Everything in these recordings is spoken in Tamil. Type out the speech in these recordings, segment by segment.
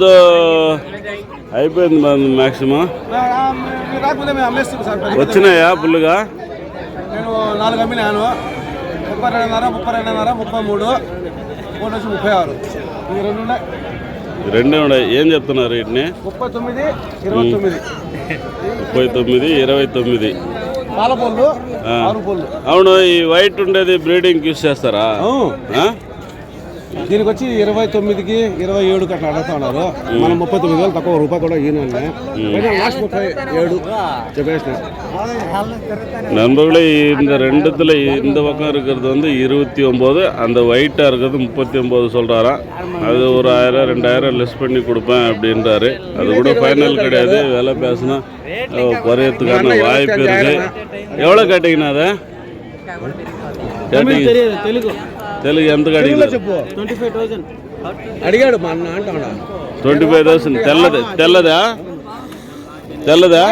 పొద్దు అయిపోయింది మ్యాక్సిమం. వచ్చినాయా ఫుల్గా నేను నాలుగు అమ్మినాను. ముప్పై రెండున్నర ముప్పై రెండున్నర ముప్పై మూడు. ఒకటి వచ్చి ముప్పై ఆరు. ఈ రెండు ఉన్నాయి. రెండే ఉన్నాయి. ఏం చెప్తున్నారు వీటిని? ముప్పై తొమ్మిది ఇరవై తొమ్మిది. ముప్పై తొమ్మిది ఇరవై తొమ్మిది. పాల పళ్ళు అవును ఈ వైట్ ఉండేది బ్రీడింగ్ యూస్ చేస్తారా? దీనికి వచ్చి ఇరవై తొమ్మిదికి ఇరవై ఏడుకి అట్లా అడుగుతా ఉన్నారు మనం ముప్పై తొమ్మిది వేలు తక్కువ రూపాయి కూడా ఈయన లాస్ట్ ముప్పై ఏడు చెప్పేసిన நண்பர்களே இந்த ரெண்டுத்துல இந்த பக்கம் இருக்கிறது வந்து இருபத்தி ஒம்பது அந்த ஒயிட்டாக இருக்கிறது முப்பத்தி ஒம்பது சொல்கிறாராம் அது ஒரு ஆயிரம் ரெண்டாயிரம் லெஸ் பண்ணி கொடுப்பேன் அப்படின்றாரு அது கூட ஃபைனல் கிடையாது விலை பேசினா அஹ், குறையறதுக்கான வாய்ப்பு இருக்கு எவ்வளோ கேட்டிங்கண்ணா அதை கேட்டீங்க తెలియదు తెలుగు ఎంత అడిగాడు మా అన్న అంటాడా ట్వంటీ ఫైవ్ థౌసండ్ తెల్లది తెల్లదా తెల్లదా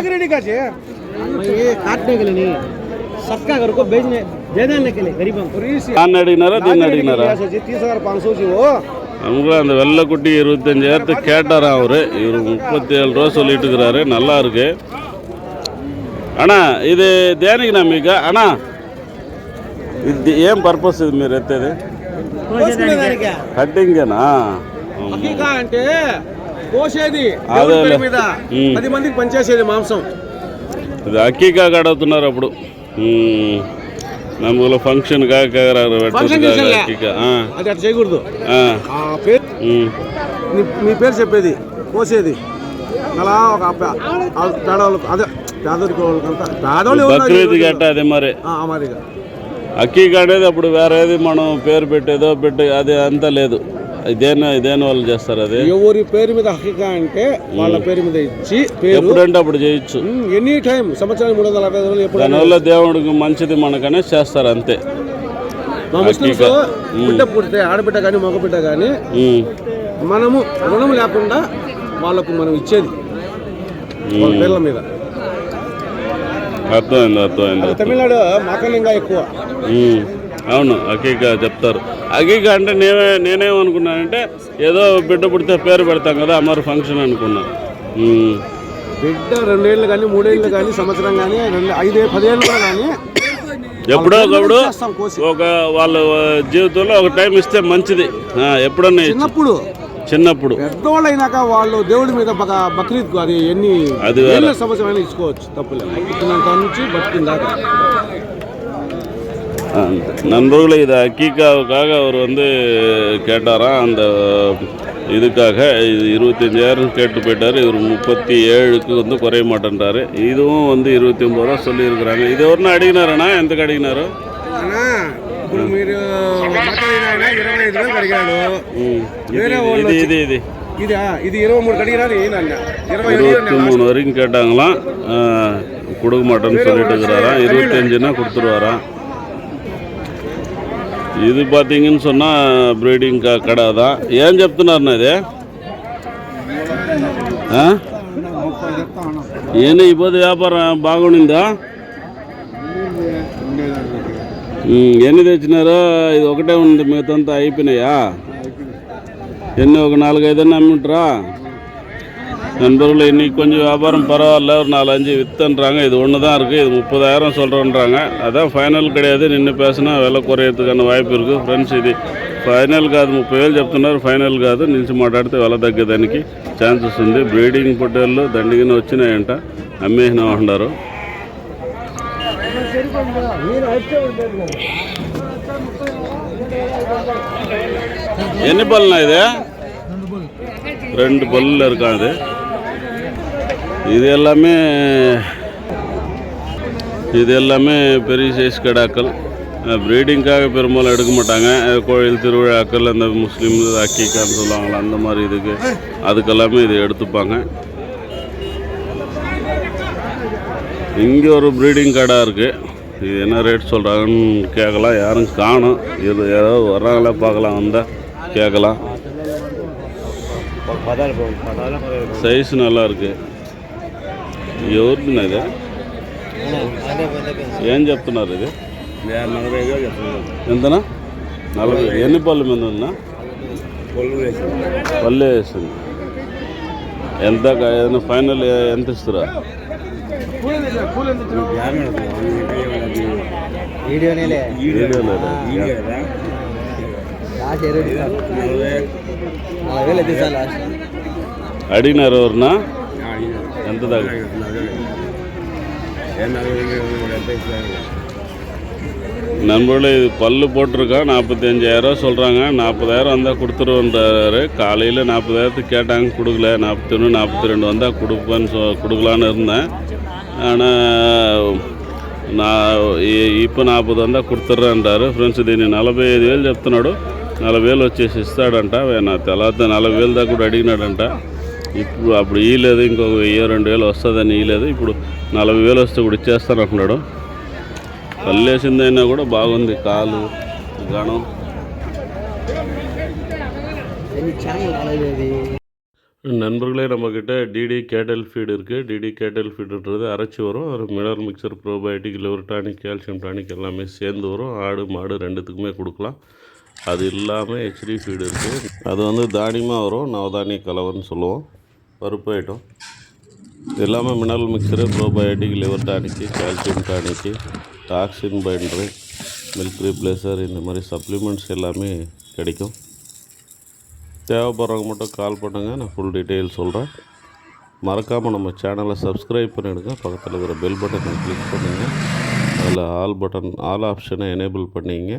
దాన్ని அடினாரா దీన్ని அடினாரா அவங்க அந்த வெள்ளைக்குட்டி இருபத்தஞ்சாயிரத்து கேட்டாராம் அவர்? இவர் முப்பத்தி ஏழு ரூபா சொல்லிட்டு இருக்கிறாரு. நல்லா இருக்கு. அண்ணா இது தேனிக்கு நம்பிக்கை அண்ணா ఇది ఏం పర్పస్ ఇది మీరు ఎత్తేది? కట్టింగేనా? అంటే పోసేది పది మందికి పనిచేసేది మాంసం. ఇది అక్కీగా కడుగుతున్నారు అప్పుడు. నమ్మలో ఫంక్షన్ కాక అది అట్లా చేయకూడదు. మీ పేరు చెప్పేది కోసేది అలా ఒక పేదవాళ్ళు అదే పేదవాళ్ళు బక్రీద్ గట్ట అదే మరి. మరి అక్కీక అనేది అప్పుడు వేరేది మనం పేరు పెట్టేదో పెట్టి అది అంతా లేదు. ఇదేనా ఇదేనా వాళ్ళు చేస్తారు అది? ఎవరి పేరు మీద హకీకా అంటే వాళ్ళ పేరు మీద ఇచ్చి పేరు ఎప్పుడంటే అప్పుడు చేయొచ్చు. ఎనీ టైం సంవత్సరానికి మూడు వందల అరవై రోజులు ఎప్పుడు దానివల్ల దేవుడికి మంచిది మనకనే చేస్తారు అంతే. మా ముస్లిమ్స్ బిడ్డ పుడితే ఆడబిడ్డ కానీ మగబిడ్డ కానీ. మనము రుణం లేకుండా వాళ్ళకు మనం ఇచ్చేది వాళ్ళ పిల్లల మీద. అర్థమైంది అర్థమైంది తమిళనాడు ఇంకా ఎక్కువ. అవును అకీక చెప్తారు అకీక అంటే నేనే నేనేమనుకున్నానంటే ఏదో బిడ్డ పుడితే పేరు పెడతాం కదా అమర్ ఫంక్షన్ అనుకున్నా. బిడ్డ రెండేళ్ళు కానీ మూడేళ్ళు కానీ సంవత్సరం కానీ రెండు ఐదే పదేళ్ళు కూడా కానీ ఎప్పుడో ఒకప్పుడు ఒక వాళ్ళ జీవితంలో ఒక టైం ఇస్తే మంచిది ఎప్పుడన్నా. చిన్నప్పుడు చిన్నప్పుడు పెద్దవాళ్ళు అయినాక వాళ్ళు దేవుడి మీద బక బక్రీద్ అది ఎన్ని అది వేరే. ఏళ్ళ సంవత్సరం అయినా ఇచ్చుకోవచ్చు తప్పులేదు పుట్టినంత నుంచి బతికిందాక நண்பர்களே இது அக்கீக்காவுக்காக அவர் வந்து கேட்டாராம் அந்த இதுக்காக இது இருபத்தஞ்சாயிரம் கேட்டு போயிட்டார் இவர் முப்பத்தி ஏழுக்கு வந்து குறைய மாட்டேன்றாரு இதுவும் வந்து இருபத்தி ஒம்பது ரூபா சொல்லியிருக்கிறாங்க இது ఎవరిని అడిగినారనా ఎంతకు అడిగినారు అన్నా ఇప్పుడు మీరు మాట్లాడిన ఇరవై ఐదు వేలు అడిగాడు ఉమ్, ఇది వేరే వాళ్ళు ఇది ఇది ఇది ఇది ఇది ఇరవై మూడు అడిగినారు ఈయన ఇరవై ఐదు இருபத்தி மூணு வரைக்கும் கேட்டாங்களாம் ஆ, கொடுக்க மாட்டேன்னு சொல்லிட்டு இருக்கிறாராம் இருபத்தஞ்சுனா கொடுத்துருவாராம் ఇది பார்த்தீங்கன்னு சொன்னால் ப்ரீடிங் க கடை தான் ఏం చెప్తున్నారన్న ఇది ఆ? ఏంది ఈ పొద్దు వ్యాపారం బాగుండిందా ఉమ్, ఎన్ని తెచ్చినారా? ఇది ఒకటే ఉంది మిగతంతా అయిపోయినాయా? ఎన్ని ఒక నాలుగైదన్నా అమ్మింటారా? நண்பர்கள் இன்றைக்கி கொஞ்சம் வியாபாரம் பரவாயில்ல ஒரு నాలుగు வித்துன்றாங்க ఇది ஒன்று தான் இருக்குது இது முப்பதாயிரம் అదే ఫైనల్ ஃபைனல் கிடையாது நின்று వెళ్ళ விலை குறையிறதுக்கான వాయిపు ఇరుకు ఫ్రెండ్స్ ఇది ఫైనల్ కాదు ముప్పై వేలు చెప్తున్నారు ఫైనల్ కాదు. నిలిచి మాట్లాడితే వెల తగ్గేదానికి ఛాన్సెస్ ఉంది. బ్రీడింగ్ పొట్టేళ్ళు దండిగిన వచ్చినాయంట అమ్మేసిన ఉంటారు ఎన్ని పళ్ళనా ఇది ரெண்டு பல்லில் இருக்கான் அது இது எல்லாமே இது எல்லாமே பெரிய சைஸ் கடாக்கள் ப்ரீடிங்காக பெரும்பாலும் எடுக்க மாட்டாங்க அஹ் கோயில் திருவிழாக்கள் அந்த முஸ்லீம் அக்கிக்கான்னு சொல்லுவாங்களா அந்த மாதிரி இதுக்கு அதுக்கெல்லாமே இது எடுத்துப்பாங்க இங்கே ஒரு ப்ரீடிங் கடை இருக்குது இது என்ன ரேட் சொல்கிறாங்கன்னு கேட்கலாம். யாரும் காணும். இது யாராவது வர்றாங்களா பார்க்கலாம். வந்தால் கேட்கலாம். சைஸ் நல்லா இருக்கு. ఎవరినా ఇది ఏం చెప్తున్నారు ఇది ఎంతనా నలభై ఎన్ని పళ్ళు మీద ఉందా పళ్ళు వేసింది ఎంత ఏదైనా ఫైనల్ ఎంత ఇస్తారా కూలి ఎంత ఇచ్చారు? కూలి ఎంత ఇచ్చారు? వీడియోనేలే వీడియో లేదా? లాస్ట్ ఇరవై నలభై వేలు అయితే సార్ లాస్ట్ అడిగినారు ఎవరన్నా ఎంత దాకా நண்பர்களே இது பல்லு போட்டிருக்கோம் நாற்பத்தஞ்சாயிரம் சொல்கிறாங்க நாற்பதாயிரம் வந்தால் கொடுத்துருவோன்றாரு காலையில் நாற்பதாயிரத்துக்கு கேட்டாங்க கொடுக்கல நாற்பத்தொன்று நாற்பத்தி ரெண்டு வந்தால் கொடுப்பேன்னு சொ கொடுக்கலான்னு இருந்தேன் ஆனால் నా ఇప్పుడు నాపది వందా కుడుతుర్రంటారు ఫ్రెండ్స్ దీన్ని నలభై ఐదు వేలు చెప్తున్నాడు నలభై వేలు వచ్చేసి ఇస్తాడంట నా తర్వాత నలభై వేలు దాకా కూడా అడిగినాడంట ఇప్పుడు అప్పుడు ఇయ్యలేదు ఇంకొక వెయ్యి రెండు వేలు వస్తుందని ఇయ్యలేదు ఇప్పుడు నలభై వేలు వస్తే ఇప్పుడు ఇచ్చేస్తాను అంటున్నాడు పల్లేసిందైనా కూడా బాగుంది కాలు గణం ఎన్ని ఛానల్ రాలేదు అది நண்பர்களே நம்மக்கிட்ட டிடி கேட்டல் ஃபீடு இருக்குது டிடி கேட்டல் ஃபீடுன்றது அரைச்சி வரும் ஒரு mineral mixture probiotic liver tonic calcium tonic எல்லாமே சேர்ந்து வரும் ஆடு மாடு ரெண்டுத்துக்குமே கொடுக்கலாம் அது இல்லாமல் ஹெச்டி ஃபீடு இருக்குது அது வந்து தானியமாக வரும் நவதானிய கலவன்னு சொல்லுவோம் பருப்பு ஐட்டம் இது எல்லாமே mineral mixture probiotic liver tonic calcium tonic toxin binder milk replacer இந்த மாதிரி சப்ளிமெண்ட்ஸ் எல்லாமே கிடைக்கும். தேவைப்படுறவங்க மட்டும் கால் பண்ணுங்கள் நான் ஃபுல் டீட்டெயில் சொல்கிறேன் மறக்காமல் நம்ம சேனலை சப்ஸ்கிரைப் பண்ணிவிடுங்க பக்கத்தில் இருக்கிற பெல் பட்டனை கிளிக் பண்ணுங்கள் அதில் ஆல் பட்டன் ஆல் ஆப்ஷனை எனேபிள் பண்ணிங்க.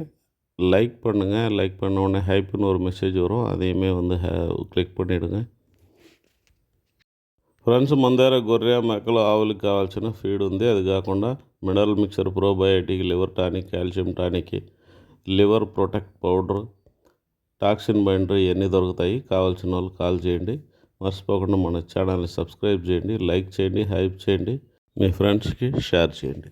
லைக் பண்ணுங்கள் லைக் பண்ண உடனே ஹைப்புன்னு ஒரு மெசேஜ் வரும். அதையுமே வந்து கிளிக் பண்ணிவிடுங்க ఫ్రెండ్స్ మన దగ్గర గొర్రె మేకలు ఆవులకు కావాల్సిన ఫీడ్ ఉంది. అది కాకుండా mineral mixture probiotic liver tonic calcium tonic liver protect powder toxin binder ఇవన్నీ దొరుకుతాయి. కావాల్సిన వాళ్ళు కాల్ చేయండి. మర్చిపోకుండా మన ఛానల్ని సబ్స్క్రైబ్ చేయండి లైక్ చేయండి హైప్ చేయండి. మీ ఫ్రెండ్స్కి షేర్ చేయండి.